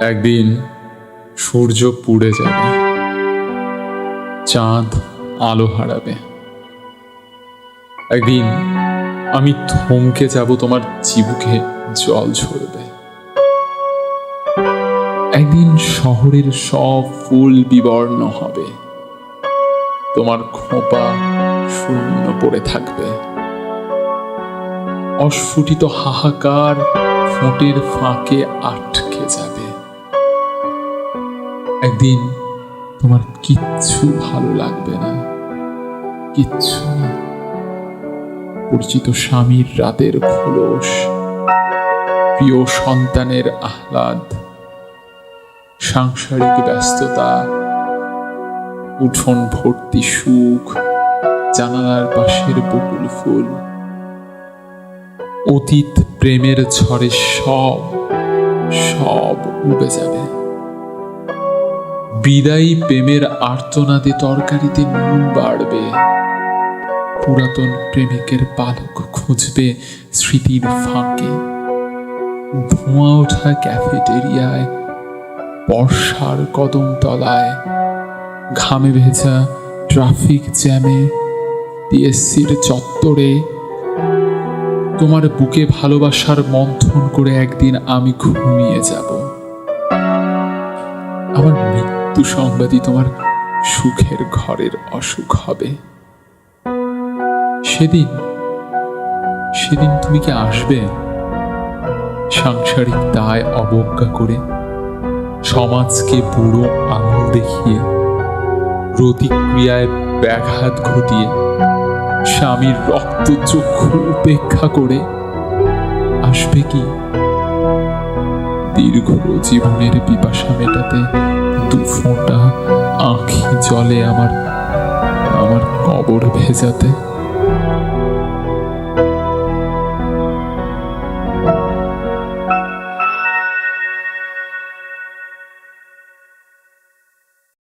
একদিন সূর্য পুড়ে যাবে, চাঁদ আলো হারাবে। একদিন আমি থমকে যাব, তোমার চিবুকে জল ঝরবে। একদিন শহরের সব ফুল বিবর্ণ হবে, তোমার খোঁপা শূন্য পড়ে থাকবে। অস্ফুটিত হাহাকার ঠোঁটের ফাঁকে আটকে একদিন তোমার কিচ্ছু ভালো লাগবে না। কিচ্ছু না। পরিচিত স্বামীর রাতের খোলস প্রিয় সন্তানের আহ্লাদ, সাংসারিক ব্যস্ততা, উঠোন ভর্তি সুখ, জানালার পাশের বকুল ফুল, অতীত প্রেমের ঝড়ে সব সব উবে যাবে। বিদায়ী প্রেমের আর্তনাদে তরকারিতে নুন বাড়বে। পুরাতন প্রেমিকের পালক খুঁজবে স্মৃতির ফাঁকে। ধোঁয়া ওঠা ক্যাফেটেরিয়ায়, বর্ষার কদম তলায়, ঘামে ভেজা ট্রাফিক জ্যামে টিএসসির চত্বরে। তোমার বুকে ভালোবাসার মন্থন করে একদিন আমি ঘুমিয়ে যাব। আমার মৃত্যু সংবাদই তোমার সুখের ঘরের অসুখ হবে। সেদিন সেদিন তুমি কি আসবে? সাংসারিক দায় অবজ্ঞা করে, সমাজকে বুড়ো আঙুল দেখিয়ে, প্রতিক্রিয়ায় ব্যাঘাত ঘটিয়ে, স্বামীর রক্ত চক্ষু উপেক্ষা করে, আসবে কি? দীর্ঘ জীবনের পিপাসা মেটাতে দু ফোঁটা আঁখি জলে আমার আমার কবর ভেজাতে।